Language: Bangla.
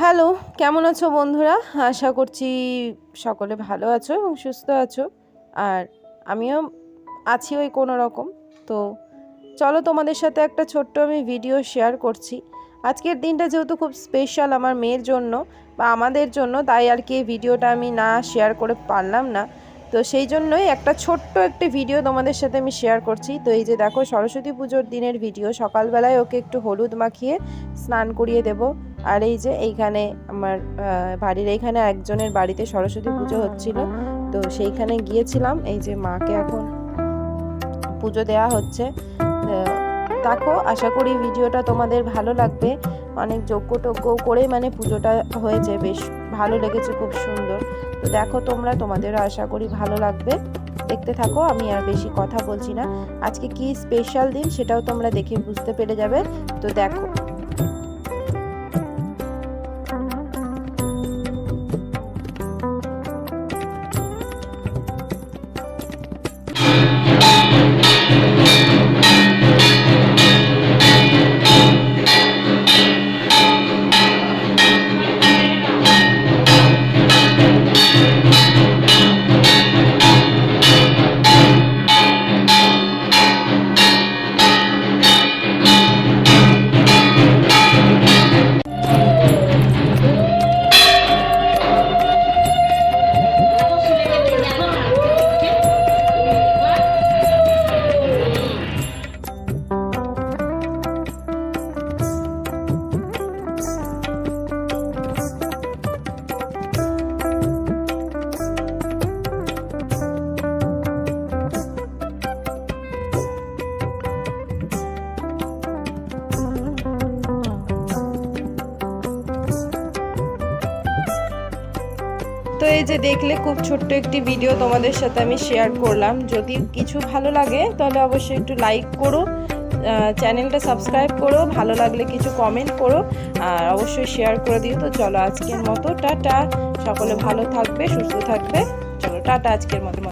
হ্যালো, কেমন আছো বন্ধুরা? আশা করছি সকলে ভালো আছো এবং সুস্থ আছো। আর আমিও আছি ওই কোনো রকম। তো চলো তোমাদের সাথে একটা ছোট্ট আমি ভিডিও শেয়ার করছি। আজকের দিনটা যেহেতু খুব স্পেশাল আমার মেয়ের জন্য বা আমাদের জন্য, তাই আর কি ভিডিওটা আমি না শেয়ার করে পারলাম না। তো সেই জন্যই একটা ছোট্ট একটি ভিডিও তোমাদের সাথে আমি শেয়ার করছি। তো এই যে দেখো, সরস্বতী পুজোর দিনের ভিডিও সকালবেলায় ওকে একটু হলুদ মাখিয়ে স্নান করিয়ে দেব। আর এই যে এইখানে আমার বাড়ির এইখানে একজনের বাড়িতে সরস্বতী পুজো হচ্ছিল। তো সেইখানে গিয়েছিলাম, এই যে মাকে এখন পুজো দেওয়া হচ্ছে। দেখো, আশা করি ভিডিওটা তোমাদের ভালো লাগবে। অনেক যজ্ঞ টজ্ঞ করে মানে পুজোটা হয়েছে, বেশ ভালো লেগেছে, খুব সুন্দর। তো দেখো তোমরা, তোমাদেরও আশা করি ভালো লাগবে। দেখতে থাকো, আমি আর বেশি কথা বলছি না। আজকে কি স্পেশাল দিন সেটাও তোমরা দেখে বুঝতে পেরে যাবে। তো দেখো। তো এই যে দেখলে খুব ছোট্ট একটি ভিডিও তোমাদের সাথে আমি শেয়ার করলাম। যদি কিছু ভালো লাগে, তাহলে অবশ্যই একটু লাইক করো চ্যানেলটা সাবস্ক্রাইব করো, ভালো লাগলে কিছু কমেন্ট করো, আর অবশ্যই শেয়ার করে দিও। তো চলো আজকের মতো, টাটা। সকলে ভালো থাকবে, সুস্থ থাকবে। চলো, টাটা আজকের মতো।